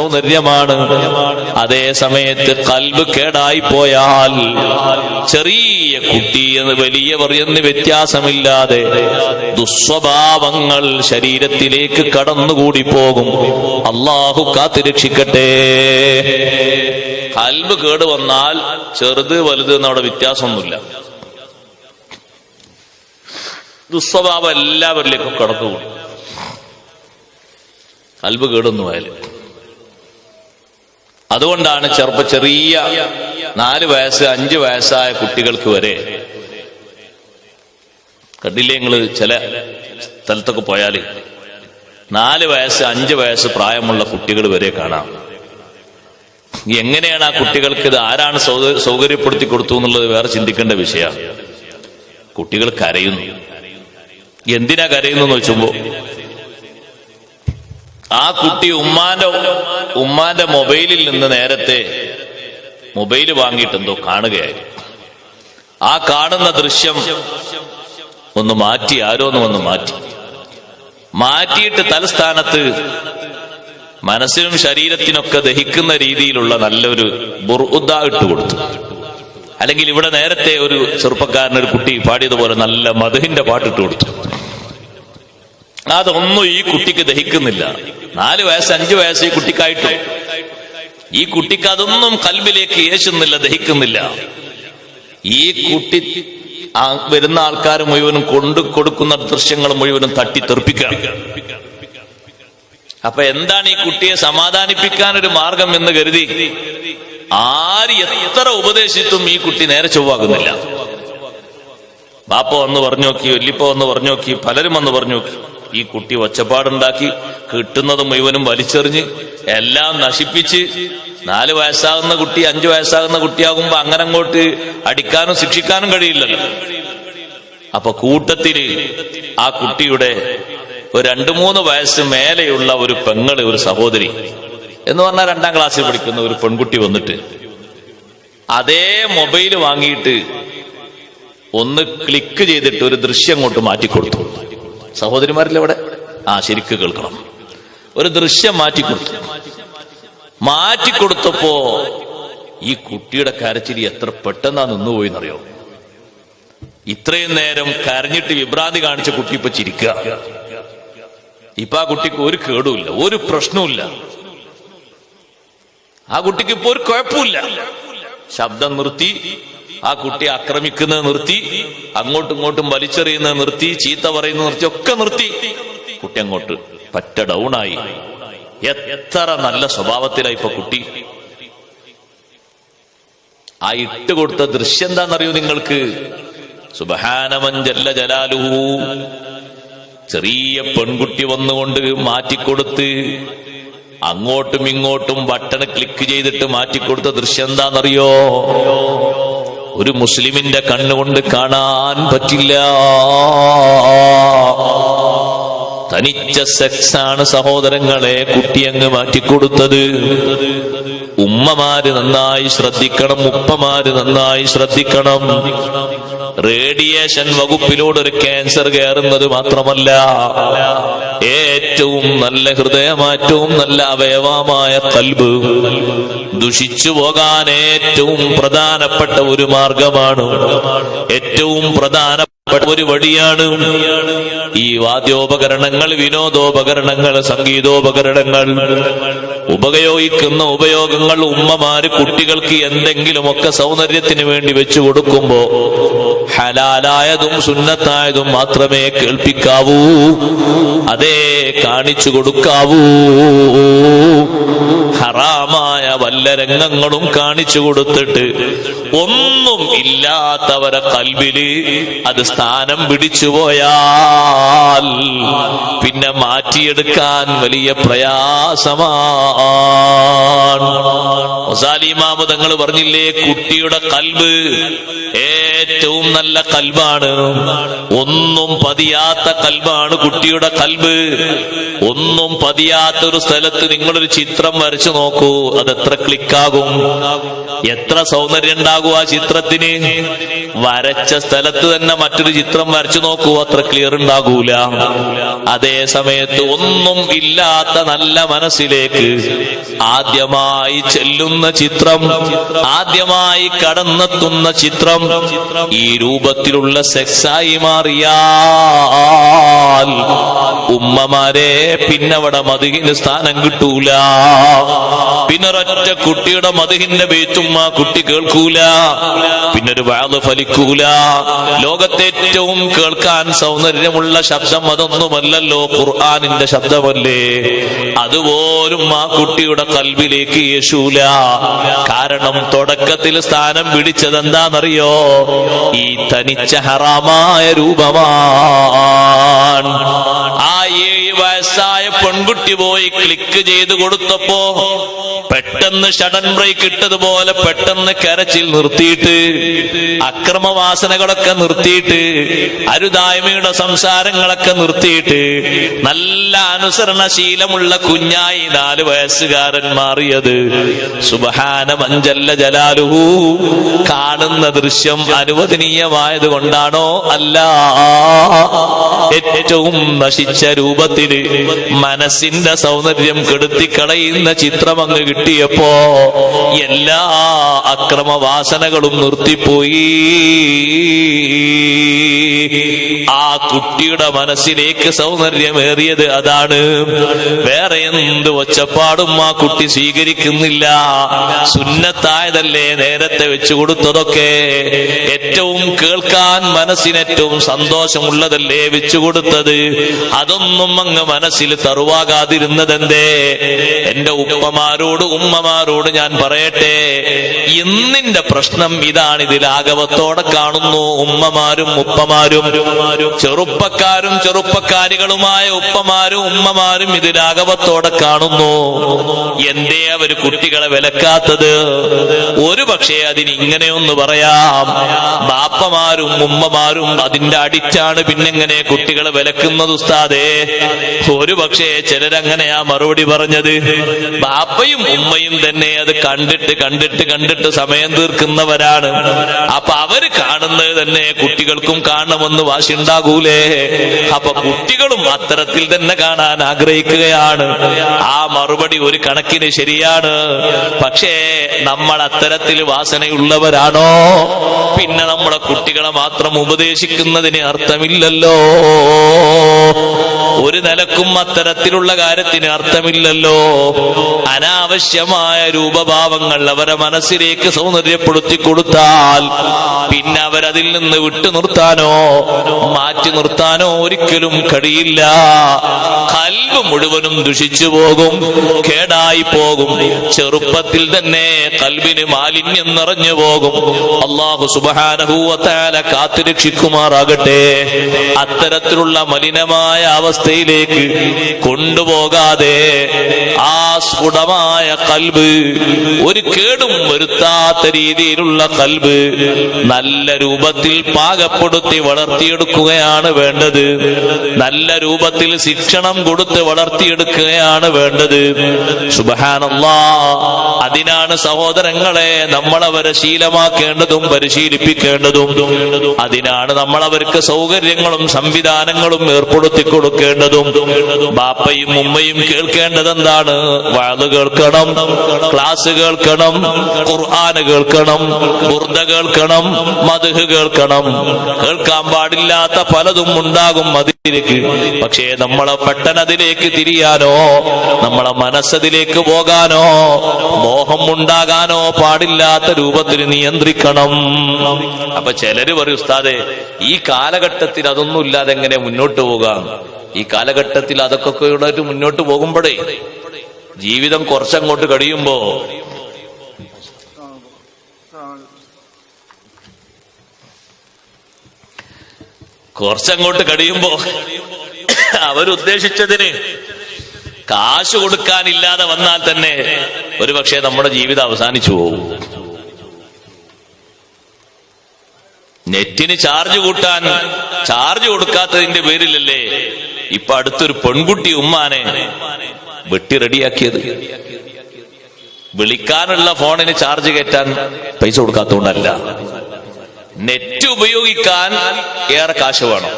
സൗന്ദര്യമാണ്. അതേ സമയത്ത് കൽബ് കേടായി പോയാൽ ചെറിയ കുട്ടി എന്ന് വലിയവർ എന്ന് വ്യത്യാസമില്ലാതെ ദുസ്വഭാവങ്ങൾ ശരീരത്തിലേക്ക് കടന്നുകൂടി പോകും. അള്ളാഹു കാത്തിരക്ഷിക്കട്ടെ. കൽബ് കേട് വന്നാൽ ചെറുത് വലുത് എന്നവിടെ വ്യത്യാസമൊന്നുമില്ല. ദുസ്വഭാവം എല്ലാവരിലേക്കും കടന്നുകൂടി. കൽബ് കേടൊന്നുമായാലും അതുകൊണ്ടാണ് ചെറുപ്പ ചെറിയ നാല് വയസ്സ് അഞ്ച് വയസ്സായ കുട്ടികൾക്ക് വരെ കണ്ടില്ലേ നിങ്ങൾ ചില സ്ഥലത്തൊക്കെ പോയാൽ നാല് വയസ്സ് അഞ്ച് വയസ്സ് പ്രായമുള്ള കുട്ടികൾ വരെ കാണാം. എങ്ങനെയാണ് ആ കുട്ടികൾക്ക് ഇത് ആരാണ് സൗക- സൗകര്യപ്പെടുത്തി കൊടുത്തു എന്നുള്ളത് വേറെ ചിന്തിക്കേണ്ട വിഷയമാണ്. കുട്ടികൾ കരയുന്നു. എന്തിനാ കരയുന്നു എന്ന് വെച്ചുമ്പോ ആ കുട്ടി ഉമ്മാന്റെ ഉമ്മാന്റെ മൊബൈലിൽ നിന്ന് നേരത്തെ മൊബൈൽ വാങ്ങിയിട്ടെന്തോ കാണുകയായി ആ കാണുന്ന ദൃശ്യം ഒന്ന് മാറ്റി ആരോന്ന് ഒന്ന് മാറ്റി. മാറ്റിയിട്ട് തലസ്ഥാനത്ത് മനസ്സിനും ശരീരത്തിനൊക്കെ ദഹിക്കുന്ന രീതിയിലുള്ള നല്ലൊരു ബുർഉദ്ദ ഇട്ട് കൊടുത്തു. അല്ലെങ്കിൽ ഇവിടെ നേരത്തെ ഒരു ചെറുപ്പക്കാരൻ ഒരു കുട്ടി പാടിയതുപോലെ നല്ല മധുഹിന്റെ പാട്ടിട്ട് കൊടുത്തു. അതൊന്നും ഈ കുട്ടിക്ക് ദഹിക്കുന്നില്ല. നാല് വയസ്സ് അഞ്ചു വയസ്സ് ഈ കുട്ടിക്കായിട്ടു. ഈ കുട്ടിക്ക് അതൊന്നും കൽബിലേക്ക് യേശുന്നില്ല ദഹിക്കുന്നില്ല. ഈ കുട്ടി വരുന്ന ആൾക്കാർ മുഴുവനും കൊണ്ടു കൊടുക്കുന്ന ദൃശ്യങ്ങൾ മുഴുവനും തട്ടി തെറിപ്പിക്കാം അപ്പൊ എന്താണ് ഈ കുട്ടിയെ സമാധാനിപ്പിക്കാൻ ഒരു മാർഗം എന്ന് കരുതി? ആര് എത്ര ഉപദേശിച്ചും ഈ കുട്ടി നേരെ ചൊവ്വാകുന്നില്ല. ബാപ്പ വന്ന് പറഞ്ഞു നോക്കി വല്യപ്പ വന്ന് പറഞ്ഞു നോക്കി പലരും വന്ന് പറഞ്ഞു നോക്കി ഈ കുട്ടി ഒച്ചപ്പാടുണ്ടാക്കി കിട്ടുന്നത് മുഴുവനും വലിച്ചെറിഞ്ഞ് എല്ലാം നശിപ്പിച്ച് നാല് വയസ്സാകുന്ന കുട്ടി അഞ്ചു വയസ്സാകുന്ന കുട്ടിയാകുമ്പോ അങ്ങനെ അങ്ങോട്ട് അടിക്കാനും ശിക്ഷിക്കാനും കഴിയില്ലല്ലോ. അപ്പൊ കൂട്ടത്തിൽ ആ കുട്ടിയുടെ ഒരു രണ്ടു മൂന്ന് വയസ്സ് മേലെയുള്ള ഒരു പെങ്ങൾ ഒരു സഹോദരി എന്ന് പറഞ്ഞാൽ രണ്ടാം ക്ലാസ്സിൽ പഠിക്കുന്ന ഒരു പെൺകുട്ടി വന്നിട്ട് അതേ മൊബൈൽ വാങ്ങിയിട്ട് ഒന്ന് ക്ലിക്ക് ചെയ്തിട്ട് ഒരു ദൃശ്യം അങ്ങോട്ട് മാറ്റിക്കൊടുത്തു. സഹോദരിമാരിൽ ഇവിടെ ആ ശരിക്ക് കേൾക്കണം. ഒരു ദൃശ്യം മാറ്റിക്കൊടുത്തു. മാറ്റിക്കൊടുത്തപ്പോ ഈ കുട്ടിയുടെ കരച്ചിരി എത്ര പെട്ടെന്നാ നിന്നുപോയി എന്നറിയോ ഇത്രയും നേരം കരഞ്ഞിട്ട് വിഭ്രാന്തി കാണിച്ച കുട്ടി ഇപ്പൊ ചിരിക്കുക ഇപ്പൊ ആ കുട്ടിക്ക് ഒരു കേടുമില്ല ഒരു പ്രശ്നവുമില്ല. ആ കുട്ടിക്ക് ഇപ്പൊ ഒരു കുഴപ്പമില്ല ശബ്ദം നിർത്തി ആ കുട്ടിയെ ആക്രമിക്കുന്നത് നിർത്തി അങ്ങോട്ടും ഇങ്ങോട്ടും വലിച്ചെറിയുന്നത് നിർത്തി ചീത്ത പറയുന്നത് നിർത്തി ഒക്കെ നിർത്തി. കുട്ടി അങ്ങോട്ട് പറ്റ ഡൗണായി എത്ര നല്ല സ്വഭാവത്തിലായി ഇപ്പൊ കുട്ടി. ആ ഇട്ട് കൊടുത്ത ദൃശ്യം എന്താണെന്നറിയൂ നിങ്ങൾക്ക്? സുബഹാനമഞ്ചല്ല ജലാലുഹു. ചെറിയ പെൺകുട്ടി വന്നുകൊണ്ട് മാറ്റിക്കൊടുത്ത് അങ്ങോട്ടും ഇങ്ങോട്ടും ബട്ടൺ ക്ലിക്ക് ചെയ്തിട്ട് മാറ്റിക്കൊടുത്ത ദൃശ്യം എന്താണെന്നറിയോ? ഒരു മുസ്ലിമിന്റെ കണ്ണുകൊണ്ട് കാണാൻ പറ്റില്ല. തനിച്ച സെക്സ് ആണ് സഹോദരങ്ങളെ കുട്ടിയങ്ങ് മാറ്റിക്കൊടുത്തത്. ഉമ്മമാര് നന്നായി ശ്രദ്ധിക്കണം ഉപ്പമാര് നന്നായി ശ്രദ്ധിക്കണം. റേഡിയേഷൻ വകുപ്പിലൂടെ ഒരു ക്യാൻസർ കയറുന്നത് മാത്രമല്ല. ഏറ്റവും നല്ല ഹൃദയമാറ്റവും നല്ല അവയവമായ കൽബ് ദുഷിച്ചു പോകാൻ ഏറ്റവും പ്രധാനപ്പെട്ട ഒരു മാർഗമാണ്. ഏറ്റവും പ്രധാനപ്പെട്ട ഒരു വഴിയാണ് ഈ വാദ്യോപകരണങ്ങൾ വിനോദോപകരണങ്ങൾ സംഗീതോപകരണങ്ങൾ. ഉപയോഗിക്കുന്ന ഉപയോഗങ്ങൾ ഉമ്മമാര് കുട്ടികൾക്ക് എന്തെങ്കിലുമൊക്കെ സൗന്ദര്യത്തിന് വേണ്ടി വെച്ചു കൊടുക്കുമ്പോ ഹലാലായതും സുന്നത്തായതും മാത്രമേ കേൾപ്പിക്കാവൂ. അതേ കാണിച്ചു കൊടുക്കാവൂ. ഹറാമായ വല്ല രംഗങ്ങളും കാണിച്ചു കൊടുത്തിട്ട് ഒന്നും ഇല്ലാത്തവരെ കൽവിൽ അത് സ്ഥാനം പിടിച്ചു പോയാൽ പിന്നെ മാറ്റിയെടുക്കാൻ വലിയ പ്രയാസമാണ്. മുസാലിമാമു തങ്ങൾ പറഞ്ഞില്ലേ കുട്ടിയുടെ കൽബ് ഏറ്റവും നല്ല കൽബാണ്. ഒന്നും പതിയാത്ത കൽബാണ് കുട്ടിയുടെ കൽബ്. ഒന്നും പതിയാത്ത ഒരു സ്ഥലത്ത് നിങ്ങളൊരു ചിത്രം വരച്ചു നോക്കൂ അത് എത്ര ക്ലിക്കാകും എത്ര സൗന്ദര്യം ഉണ്ടാകും? ആ ചിത്രത്തിന്. വരച്ച സ്ഥലത്ത് തന്നെ മറ്റൊരു ചിത്രം വരച്ചു നോക്കൂ അത്ര ക്ലിയർ ഉണ്ടാകൂല. അതേ സമയത്ത് ഒന്നും ഇല്ലാത്ത നല്ല മനസ്സിലേക്ക് ആദ്യമായി ചെല്ലുന്ന ചിത്രം ആദ്യമായി കടന്നെത്തുന്ന ചിത്രം ഈ രൂപത്തിലുള്ള സെക്സായി മാറിയാൽ ഉമ്മമാരെ പിന്നവിടെ മതിഹിന് സ്ഥാനം കിട്ടൂല. പിന്നൊരൊറ്റ കുട്ടിയുടെ മതിഹിന്റെ ബേത്തും ആ കുട്ടി കേൾക്കൂല. പിന്നൊരു വാത് ഫലിക്കൂല. ലോകത്തെ ഏറ്റവും കേൾക്കാൻ സൗന്ദര്യമുള്ള ശബ്ദം അതൊന്നുമല്ലല്ലോ ഖുർആാനിന്റെ ശബ്ദമല്ലേ? അതുപോലും ആ കുട്ടിയുടെ കൽവിലേക്ക് യേശൂല. കാരണം തുടക്കത്തിൽ സ്ഥാനം പിടിച്ചത് എന്താണെന്നറിയോ ഈ തനിച്ച ഹറാമായ രൂപമാണ്. ആ ഏഴ് വയസ്സായ പെൺകുട്ടി പോയി ക്ലിക്ക് ചെയ്ത് കൊടുത്തപ്പോ പെട്ടെന്ന് ഷടൻ ബ്രേക്ക് ഇട്ടതുപോലെ പെട്ടെന്ന് കരച്ചിൽ നിർത്തിയിട്ട് അക്രമവാസനകളൊക്കെ നിർത്തിയിട്ട് അരുതായ്മയുടെ സംസാരങ്ങളൊക്കെ നിർത്തിയിട്ട് നല്ല അനുസരണശീലമുള്ള കുഞ്ഞായി നാല് വയസ്സുകാരൻ മാറിയത്. സുബഹാന മഞ്ചല്ല ജലാലുഹു. കാണുന്ന ദൃശ്യം അനുവദനീയമായത് കൊണ്ടാണോ അല്ല. ഏറ്റവും നശിച്ച രൂപത്തിൽ മനസ്സിന്റെ സൗന്ദര്യം കെടുത്തിക്കളയുന്ന ചിത്രം അങ്ങ് കിട്ടിയപ്പോ എല്ലാ അക്രമവാസനകളും നിർത്തിപ്പോയി. കുട്ടിയുടെ മനസ്സിലേക്ക് സൗന്ദര്യമേറിയത് അതാണ്. വേറെ എന്ത് ഒച്ചപ്പാടും ആ കുട്ടി സ്വീകരിക്കുന്നില്ല. സുന്നത്തായതല്ലേ നേരത്തെ വെച്ചു കൊടുത്തതൊക്കെ. ഏറ്റവും കേൾക്കാൻ മനസ്സിന് ഏറ്റവും സന്തോഷമുള്ളതല്ലേ വെച്ചു കൊടുത്തത്. അതൊന്നും അങ്ങ് മനസ്സിൽ തറുവാകാതിരുന്നതെന്തേ? എന്റെ ഉപ്പമാരോട് ഉമ്മമാരോട് ഞാൻ പറയട്ടെ. ഇന്നിന്റെ പ്രശ്നം ഇതാണ് ഇതിൽ ആഗവത്തോടെ കാണുന്നു. ഉമ്മമാരും ഉപ്പമാരും ചെറുപ്പക്കാരും ചെറുപ്പക്കാരികളുമായ ഉപ്പമാരും ഉമ്മമാരും ഇത് രാഘവത്തോടെ കാണുന്നു. എന്തേ അവർ കുട്ടികളെ വിലക്കാത്തത്? ഒരു പക്ഷേ അതിന് ഇങ്ങനെയൊന്ന് പറയാം. ബാപ്പമാരും ഉമ്മമാരും അതിന്റെ അടിച്ചാണ് പിന്നെങ്ങനെ കുട്ടികളെ വിലക്കുന്നത് ഉസ്താദേ? ഒരു പക്ഷേ ചിലരങ്ങനെയാ മറുപടി പറഞ്ഞത്. ബാപ്പയും ഉമ്മയും തന്നെ അത് കണ്ടിട്ട് കണ്ടിട്ട് കണ്ടിട്ട് സമയം തീർക്കുന്നവരാണ്. അപ്പൊ അവർ കാണുന്നത് തന്നെ കുട്ടികൾക്കും കാണണമെന്ന് വാശി ഉണ്ടാകൂലേ അപ്പൊ കുട്ടികളും അത്തരത്തിൽ തന്നെ കാണാൻ ആഗ്രഹിക്കുകയാണ്. ആ മറുപടി ഒരു കണക്കിന് ശരിയാണ്. പക്ഷേ നമ്മൾ അത്തരത്തിൽ വാസനയുള്ളവരാണോ? പിന്നെ നമ്മളെ കുട്ടികളെ മാത്രം ഉപദേശിക്കുന്നതിന് അർത്ഥമില്ലല്ലോ. ഒരു നിലക്കും അത്തരത്തിലുള്ള കാര്യത്തിന് അർത്ഥമില്ലല്ലോ. അനാവശ്യമായ രൂപഭാവങ്ങൾ അവരെ മനസ്സിലേക്ക് സൗന്ദര്യപ്പെടുത്തി കൊടുത്താൽ പിന്നെ അവരതിൽ നിന്ന് വിട്ടു നിർത്താനോ മാറ്റി നിർത്താനോ ഒരിക്കലും കഴിയില്ല. കൽവ് മുഴുവനും ദുഷിച്ചു പോകും കേടായി പോകും. ചെറുപ്പത്തിൽ തന്നെ കൽവിന് മാലിന്യം നിറഞ്ഞു പോകും. അള്ളാഹു സുബാനഹൂവത്താല കാത്തുരക്ഷിക്കുമാറാകട്ടെ അത്തരത്തിലുള്ള മലിനമായ അവസ്ഥയിലേക്ക് കൊണ്ടുപോകാതെ ആ സ്ഫുടമായ കൽബ് ഒരു കേടും വരുത്താത്ത രീതിയിലുള്ള കൽബ് നല്ല രൂപത്തിൽ പാകപ്പെടുത്തി വളർത്തിയെടുക്കുകയാണ് വേണ്ടത്. നല്ല രൂപത്തിൽ ശിക്ഷണം കൊടുത്ത് വളർത്തിയെടുക്കുകയാണ് വേണ്ടത്. സുബഹാനല്ലാ. അതിനാണ് സഹോദരങ്ങളെ നമ്മളവരെ ശീലമാക്കേണ്ടതും പരിശീലിപ്പിക്കേണ്ടതും. അതിനാണ് നമ്മളവർക്ക് സൗകര്യങ്ങളും സംവിധാനങ്ങളും ഏർപ്പെടുത്തി കൊടുക്കേണ്ടതും. ബാപ്പയും ഉമ്മയും കേൾക്കേണ്ടത് എന്താണ് വാത് കേൾക്കണം ക്ലാസ് കേൾക്കണം ഖുർആന് കേൾക്കണം ബുർദ കേൾക്കണം മധു കേൾക്കണം. കേൾക്കാൻ പാടില്ലാത്ത പലതും ഉണ്ടാകും അതിലേക്ക്. പക്ഷേ നമ്മളെ പെട്ടെന്നതിലേക്ക് തിരിയാനോ നമ്മളെ മനസ്സതിലേക്ക് പോകാനോ മോഹം ഉണ്ടാകാനോ പാടില്ലാത്ത രൂപത്തിൽ നിയന്ത്രിക്കണം. അപ്പൊ ചിലര് പറയും ഉസ്താദെ ഈ കാലഘട്ടത്തിൽ അതൊന്നും ഇല്ലാതെ എങ്ങനെ മുന്നോട്ട് പോകാം? ഈ കാലഘട്ടത്തിൽ അതൊക്കെ മുന്നോട്ട് പോകുമ്പോഴേ ജീവിതം കുറച്ചങ്ങോട്ട് കഴിയുമ്പോ കുറച്ചങ്ങോട്ട് കഴിയുമ്പോ അവരുദ്ദേശിച്ചതിന് കാശ് കൊടുക്കാനില്ലാതെ വന്നാൽ തന്നെ ഒരു പക്ഷേ നമ്മുടെ ജീവിതം അവസാനിച്ചു പോകും. നെറ്റിന് ചാർജ് കൂട്ടാൻ ചാർജ് കൊടുക്കാത്തതിന്റെ പേരിലല്ലേ ഇപ്പൊ അടുത്തൊരു പെൺകുട്ടി ഉമ്മാനെ വെട്ടി റെഡിയാക്കിയത്. വിളിക്കാനുള്ള ഫോണിന് ചാർജ് കയറ്റാൻ പൈസ കൊടുക്കാത്തതുകൊണ്ടല്ല. നെറ്റ് ഉപയോഗിക്കാൻ ഏറെ കാശ് വേണം.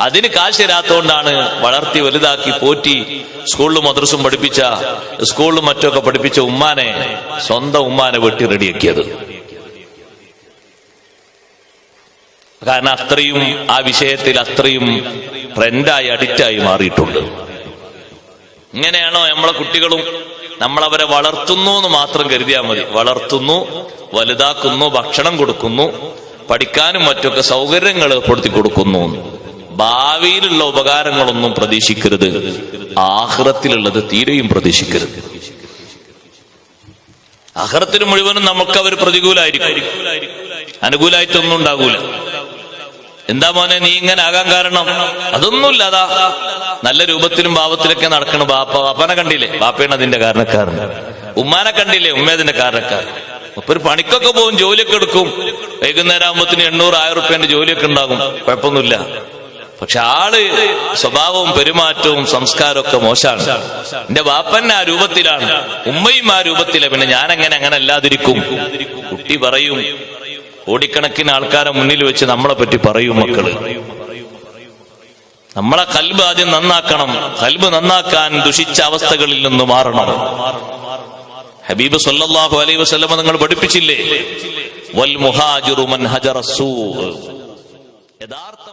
അതിന് കാശ് തരാത്തോണ്ടാണ് വളർത്തി വലുതാക്കി പോറ്റി സ്കൂളിലും മദ്രസും പഠിപ്പിച്ച സ്കൂളിലും മറ്റൊക്കെ പഠിപ്പിച്ച ഉമ്മാനെ സ്വന്തം ഉമ്മാനെ വെട്ടി റെഡിയാക്കിയത്. കാരണം അത്രയും ആ വിഷയത്തിൽ അത്രയും ട്രെൻഡായി അഡിക്റ്റായി മാറിയിട്ടുണ്ട്. ഇങ്ങനെയാണോ നമ്മളെ കുട്ടികളും നമ്മളവരെ വളർത്തുന്നു എന്ന് മാത്രം കരുതിയാൽ മതി. വളർത്തുന്നു വലുതാക്കുന്നു ഭക്ഷണം കൊടുക്കുന്നു പഠിക്കാനും മറ്റൊക്കെ സൗകര്യങ്ങൾ ഏർപ്പെടുത്തി കൊടുക്കുന്നു. ഭാവിയിലുള്ള ഉപകാരങ്ങളൊന്നും പ്രതീക്ഷിക്കരുത്. ആഹ്റത്തിലുള്ളത് തീരെയും പ്രതീക്ഷിക്കരുത്. അഹ്റത്തിന് മുഴുവനും നമുക്ക് അവർ പ്രതികൂലായിരിക്കും. അനുകൂലായിട്ടൊന്നും ഉണ്ടാകൂല. എന്താ മോനെ നീ ഇങ്ങനെ ആകാൻ കാരണം? അതൊന്നുമില്ല അതാ നല്ല രൂപത്തിലും ഭാവത്തിലൊക്കെ നടക്കണ ബാപ്പ ബാപ്പനെ കണ്ടില്ലേ? ബാപ്പയാണ് അതിന്റെ കാരണക്കാരൻ. ഉമ്മാനെ കണ്ടില്ലേ? ഉമ്മ അതിന്റെ കാരണക്കാരൻ. അപ്പൊ ഒരു പണിക്കൊക്കെ പോകും ജോലിയൊക്കെ എടുക്കും. വൈകുന്നേരം ആകുമ്പത്തിന് എണ്ണൂറ് ആയിരം റുപ്യന്റെ ജോലിയൊക്കെ ഉണ്ടാകും. കുഴപ്പമൊന്നുമില്ല. പക്ഷെ ആൾ സ്വഭാവവും പെരുമാറ്റവും സംസ്കാരമൊക്കെ മോശമാണ്. എന്റെ ബാപ്പൻ ആ രൂപത്തിലാണ്. ഉമ്മയും ആ രൂപത്തിലാണ് പിന്നെ ഞാൻ എങ്ങനെ അങ്ങനെ അല്ലാതിരിക്കും? കുട്ടി പറയും കോടിക്കണക്കിന് ആൾക്കാരെ മുന്നിൽ വെച്ച് നമ്മളെ പറ്റി പറയും മക്കൾ. നമ്മളെ കൽബ് ആദ്യം നന്നാക്കണം. കൽബ് നന്നാക്കാൻ ദുഷിച്ച അവസ്ഥകളിൽ നിന്ന് മാറണം. ഹബീബ് സല്ലാഹു അലൈ വസ്ലമ നിങ്ങൾ പഠിപ്പിച്ചില്ലേ? വൽ മുഹാജിറു മൻ ഹജറ സൂ. യഥാർത്ഥ